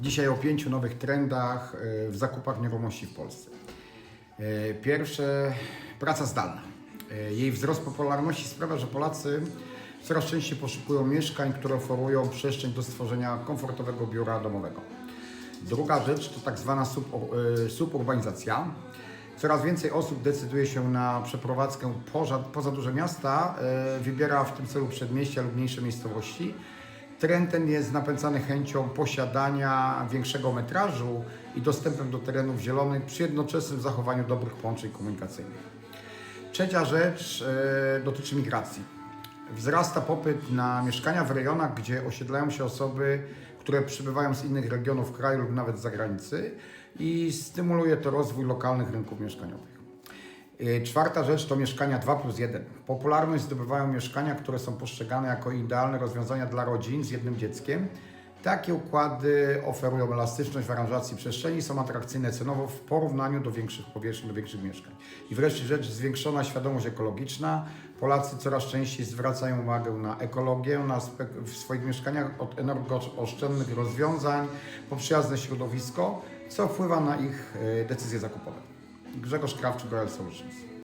Dzisiaj o pięciu nowych trendach y, w zakupach nieruchomości w Polsce. Y, Pierwsze, praca zdalna. Y, Jej wzrost popularności sprawia, że Polacy coraz częściej poszukują mieszkań, które oferują przestrzeń do stworzenia komfortowego biura domowego. Druga rzecz to tak zwana sub, suburbanizacja. Coraz więcej osób decyduje się na przeprowadzkę poza, poza duże miasta, wybiera w tym celu przedmieścia lub mniejsze miejscowości. Trend ten jest napędzany chęcią posiadania większego metrażu i dostępem do terenów zielonych przy jednoczesnym zachowaniu dobrych połączeń komunikacyjnych. Trzecia rzecz e, dotyczy migracji. Wzrasta popyt na mieszkania w rejonach, gdzie osiedlają się osoby, które przybywają z innych regionów kraju lub nawet z zagranicy i stymuluje to rozwój lokalnych rynków mieszkaniowych. Y, Czwarta rzecz to mieszkania 2 plus 1. Popularność zdobywają mieszkania, które są postrzegane jako idealne rozwiązania dla rodzin z jednym dzieckiem. Takie układy oferują elastyczność w aranżacji przestrzeni, są atrakcyjne cenowo w porównaniu do większych powierzchni, do większych mieszkań. I wreszcie rzecz, zwiększona świadomość ekologiczna. Polacy coraz częściej zwracają uwagę na ekologię na w swoich mieszkaniach od energooszczędnych rozwiązań po przyjazne środowisko, co wpływa na ich y, decyzje zakupowe. Grzegorz Krawczyk, Royal Solutions.